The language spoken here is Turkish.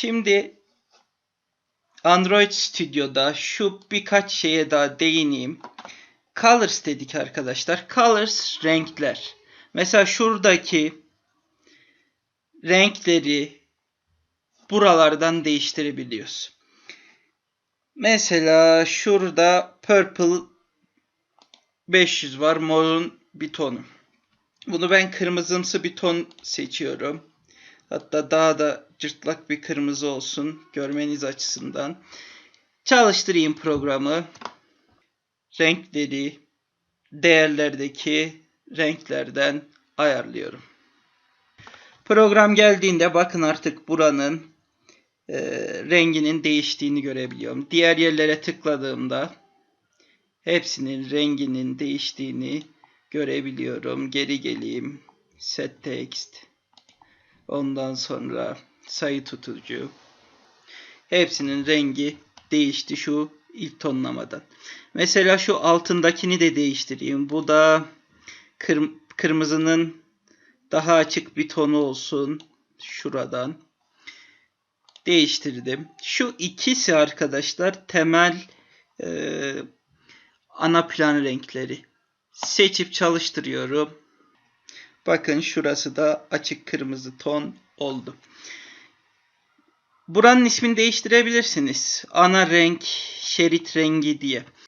Şimdi Android Studio'da şu birkaç şeye daha değineyim. Colors dedik arkadaşlar. Colors renkler. Mesela şuradaki renkleri buralardan değiştirebiliyoruz. Mesela şurada purple 500 var. Morun bir tonu. Bunu ben kırmızımsı bir ton seçiyorum. Hatta daha da cırtlak bir kırmızı olsun görmeniz açısından. Çalıştırayım programı. Renkleri değerlerdeki renklerden ayarlıyorum. Program geldiğinde bakın artık buranın e, renginin değiştiğini görebiliyorum. Diğer yerlere tıkladığımda hepsinin renginin değiştiğini görebiliyorum. Geri geleyim. Set text. Ondan sonra sayı tutucu. Hepsinin rengi değişti şu ilk tonlamadan. Mesela şu altındakini de değiştireyim. Bu da kır, kırmızının daha açık bir tonu olsun. Şuradan. Değiştirdim. Şu ikisi arkadaşlar temel e, ana plan renkleri. Seçip çalıştırıyorum. Bakın şurası da açık kırmızı ton oldu. Buranın ismini değiştirebilirsiniz. Ana renk, şerit rengi diye.